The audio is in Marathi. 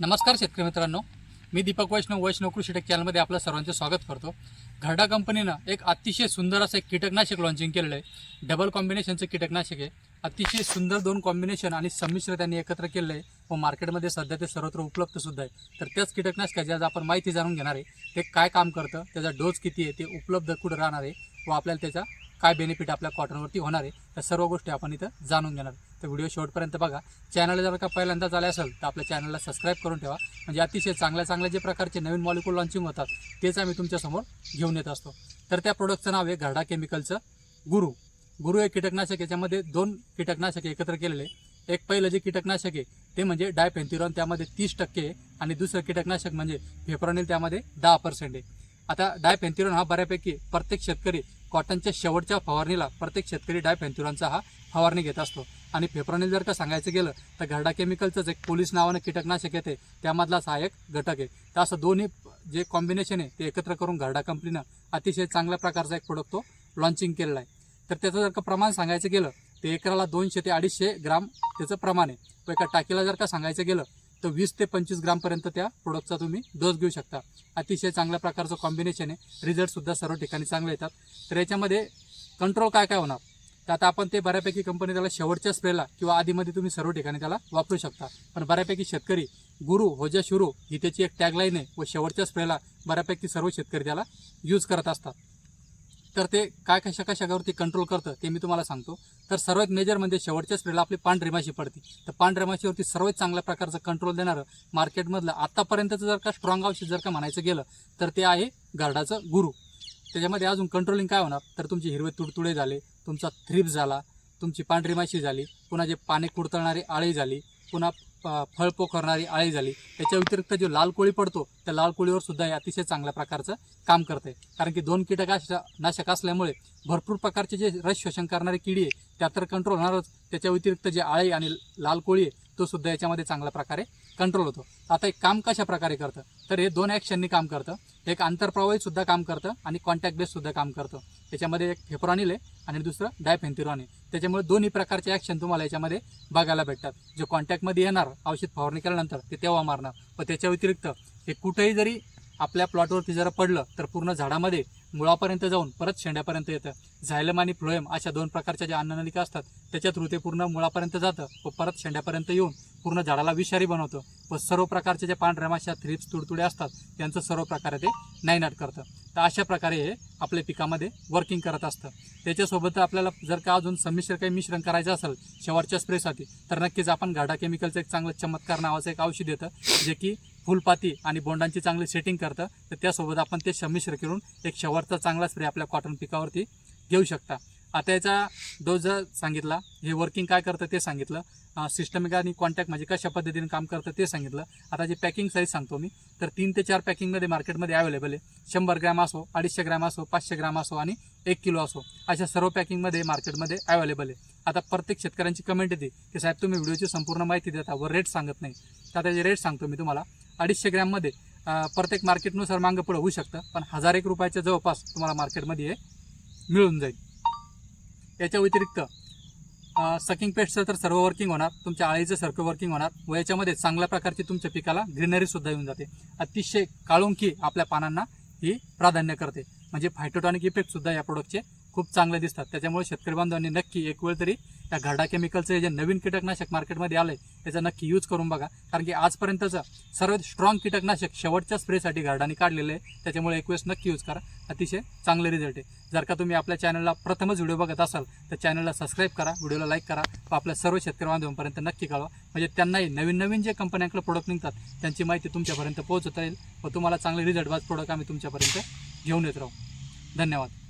नमस्कार शेतकरी मित्रांनो. मी दीपक वैष्णव वैष्णव कृषी टेक चॅनलमध्ये आपलं सर्वांचं स्वागत करतो. घरडा कंपनीनं एक अतिशय सुंदर असं एक कीटकनाशक लॉन्चिंग केलेलं आहे. डबल कॉम्बिनेशनचं कीटकनाशक आहे. अतिशय सुंदर दोन कॉम्बिनेशन आणि संमिश्र त्यांनी एकत्र केलेलं आहे. व मार्केटमध्ये सध्या ते सर्वत्र उपलब्ध सुद्धा आहे. तर त्याच कीटकनाशकाची आज आपण माहिती जाणून घेणार आहे. ते काय काम करतं? त्याचा डोस किती आहे? ते उपलब्ध कुठं राहणार आहे? व आपल्याला त्याचा काय बेनिफिट आपल्या कॉटनवरती होणार आहे या सर्व गोष्टी आपण इथं जाणून घेणार. तर व्हिडिओ शेवटपर्यंत बघा. चॅनल जर का पहिल्यांदा आले असेल तर आपल्या चॅनलला सबस्क्राईब करून ठेवा. म्हणजे अतिशय चांगल्या चांगल्या जे प्रकारचे नवीन मॉलिक्यूल लॉन्चिंग होतात तेच आम्ही तुमच्यासमोर घेऊन येत असतो. तर त्या प्रोडक्टचं नाव आहे घरडा केमिकलचं गुरु. गुरु हे कीटकनाशक याच्यामध्ये दोन कीटकनाशके एकत्र केलेले एक पहिलं जे कीटकनाशक आहे ते म्हणजे डायपेन्थिरॉन त्यामध्ये तीस टक्के आणि दुसरं कीटकनाशक म्हणजे फेप्रॉनिल त्यामध्ये दहा पर्सेंट आहे. आता डायपेन्थिरॉन हा बऱ्यापैकी प्रत्येक शेतकरी कॉटनच्या शेवटच्या फवारणीला प्रत्येक शेतकरी डायपेन्थिरॉनचा हा फवारणी घेत असतो. आणि फेप्रॉनिल जर का सांगायचं गेलं तर घरडा केमिकलचंच एक पोलीस नावानं कीटकनाशक येते त्यामधलाच हा एक घटक आहे. तर असं दोन्ही जे कॉम्बिनेशन आहे ते एकत्र करून घरडा कंपनीनं अतिशय चांगल्या प्रकारचा एक प्रोडक्ट तो लॉन्चिंग केलेला आहे. तर त्याचं जर का प्रमाण सांगायचं गेलं तर एकराला दोनशे ते अडीचशे ग्राम त्याचं प्रमाण आहे. व एका टाकीला जर का सांगायचं गेलं तर वीस ते पंचवीस ग्रामपर्यंत त्या प्रोडक्टचा तुम्ही डोस घेऊ शकता. अतिशय चांगल्या प्रकारचं कॉम्बिनेशन आहे. रिझल्टसुद्धा सर्व ठिकाणी चांगले येतात. तर याच्यामध्ये कंट्रोल काय काय होणार? तर आता आपण ते बऱ्यापैकी कंपनी त्याला शेवटच्या स्प्रेला किंवा आधीमध्ये तुम्ही सर्व ठिकाणी त्याला वापरू शकता. पण बऱ्यापैकी शेतकरी गुरु होजा शुरू ही त्याची एक टॅगलाईन आहे व शेवटच्या स्प्रेला बऱ्यापैकी सर्व शेतकरी त्याला यूज करत असतात. तर ते काय कशा कशावरती कंट्रोल करतं ते मी तुम्हाला सांगतो. तर सर्वात मेजर म्हणजे शेवटच्या स्प्रेला आपली पांढरी माशी पडते. तर पांढऱ्या माशीवरती सर्वात चांगल्या प्रकारचं कंट्रोल देणारं मार्केटमधलं आत्तापर्यंतचं जर का स्ट्रॉंग औषध जर का म्हणायचं गेलं तर ते आहे गार्डाचं गुरु. त्याच्यामध्ये अजून कंट्रोलिंग काय होणार? तर तुमचे हिरवे तुडतुडे झाले तुमचा थ्रिप झाला तुमची पांढरी माशी झाली पुन्हा जे पाने कुडतळणारी आळी झाली पुन्हा फळ पोखरणारी आळी झाली. त्याच्या व्यतिरिक्त जो लाल कोळी पडतो त्या लाल कोळीवर सुद्धा हे अतिशय चांगल्या प्रकारचं काम करते. कारण की दोन कीटक नाशक असल्यामुळे भरपूर प्रकारचे जे रस शोषण करणारी किडी आहे त्या तर कंट्रोल होणारच. त्याच्या व्यतिरिक्त जे आळी आणि लाल कोळी आहे तो सुद्धा याच्यामध्ये चांगल्या प्रकारे कंट्रोल होतो. आता एक काम कशा प्रकारे करतं? तर हे दोन ॲक्शननी काम करतं. एक आंतरप्रवाही सुद्धा काम करतं आणि कॉन्टॅक्ट बेस सुद्धा काम करतं. त्याच्यामध्ये एक फेप्रॉनिल आहे आणि दुसरं डायफेंथिरॉन आहे. त्याच्यामुळे दोन्ही प्रकारचे ॲक्शन तुम्हाला याच्यामध्ये बघायला भेटतात. जे कॉन्टॅक्टमध्ये येणार औषध फवारणी केल्यानंतर ते तेव्हा मारणार. व त्याच्या व्यतिरिक्त हे कुठेही जरी आपल्या प्लॉटवरती जर पडलं तर पूर्ण झाडामध्ये मुळापर्यंत जाऊन परत शेंड्यापर्यंत येतं. झायलम आणि फ्लोएम अशा दोन प्रकारच्या ज्या अन्ननलिका असतात त्याच्या थ्रू ते पूर्ण मुळापर्यंत जातं व परत शेंड्यापर्यंत येऊन पूर्ण झाडाला विषारी बनवतं. सर्व प्रकारचे जे पांढऱ्या माशा थ्रिप्स तुडतुडे असतात त्यांचं सर्व प्रकारे ते नायनाट करतं. तर अशा प्रकारे हे आपल्या पिकामध्ये वर्किंग करत असतं. त्याच्यासोबत आपल्याला जर का अजून संमिश्र काही मिश्रण करायचं असेल शेवटच्या स्प्रेसाठी तर नक्कीच आपण घाडा केमिकलचं एक चांगलं चमत्कार नावाचं एक औषध येतं जे की फुलपाती आणि बोंडांची चांगली सेटिंग करतं. तर त्यासोबत आपण ते संमिश्र करून एक शेवटचा चांगला स्प्रे आपल्या कॉटन पिकावरती घेऊ शकता. आता याचा डोस जर सांगितला हे वर्किंग काय करतं ते सांगितलं. सिस्टमिक आणि कॉन्टॅक्ट म्हणजे कशा पद्धतीने काम करतं ते सांगितलं. आता जे पॅकिंग साईज सांगतो मी तर तीन ते चार पॅकिंगमध्ये मार्केटमध्ये अवेलेबल आहे. शंभर ग्रॅम असो अडीचशे ग्रॅम असो पाचशे ग्रॅम असो आणि एक किलो असो अशा सर्व पॅकिंगमध्ये मार्केटमध्ये अवेलेबल आहे. आता प्रत्येक शेतकऱ्यांची कमेंट येते की साहेब तुम्ही व्हिडिओची संपूर्ण माहिती देता व रेट सांगत नाही. तर आता जे रेट सांगतो मी तुम्हाला अडीचशे ग्रॅममध्ये प्रत्येक मार्केटनुसार मागं पुढं होऊ शकतं पण हजार एक रुपयाच्या जवळपास तुम्हाला मार्केटमध्ये हे मिळून जाईल. याच्या व्यतिरिक्त सकिंग पेस्टचं तर सर्व वर्किंग होणार. तुमच्या आळीचं सर्व वर्किंग होणार. व याच्यामध्ये चांगल्या प्रकारची तुमच्या पिकाला ग्रीनरी सुद्धा येऊन जाते. अतिशय काळुंकी आपल्या पानांना ही प्राधान्य करते. म्हणजे फायटोटॉनिक इफेक्ट सुद्धा या प्रोडक्टचे खूप चांगले दिसतात. त्याच्यामुळे शेतकरी बांधवांनी नक्की एक वेळ तरी त्या घरडा केमिकलचं जे नवीन कीटकनाशक मार्केटमध्ये आले त्याचा नक्की यूज करून बघा. कारण की आजपर्यंतचं सर्वात स्ट्रॉंग कीटकनाशक शेवटच्या स्प्रेसाठी घरडाने काढलेलं आहे. त्याच्यामुळे एक वेळेस नक्की यूज करा. अतिशय चांगले रिझल्ट आहे. जर का तुम्ही आपल्या चॅनलला प्रथमच व्हिडिओ बघत असाल तर चॅनलला सबस्क्राईब करा व्हिडिओला लाईक करा. व आपल्या सर्व शेतकरी बांधवांपर्यंत नक्की कळवा. म्हणजे त्यांनाही नवीन नवीन जे कंपन्यांकडे प्रोडक्ट निघतात त्यांची माहिती तुमच्यापर्यंत पोहोचवता येईल. व तुम्हाला चांगले रिझल्टवाज प्रोडक्ट आम्ही तुमच्यापर्यंत घेऊन येत राहू. धन्यवाद.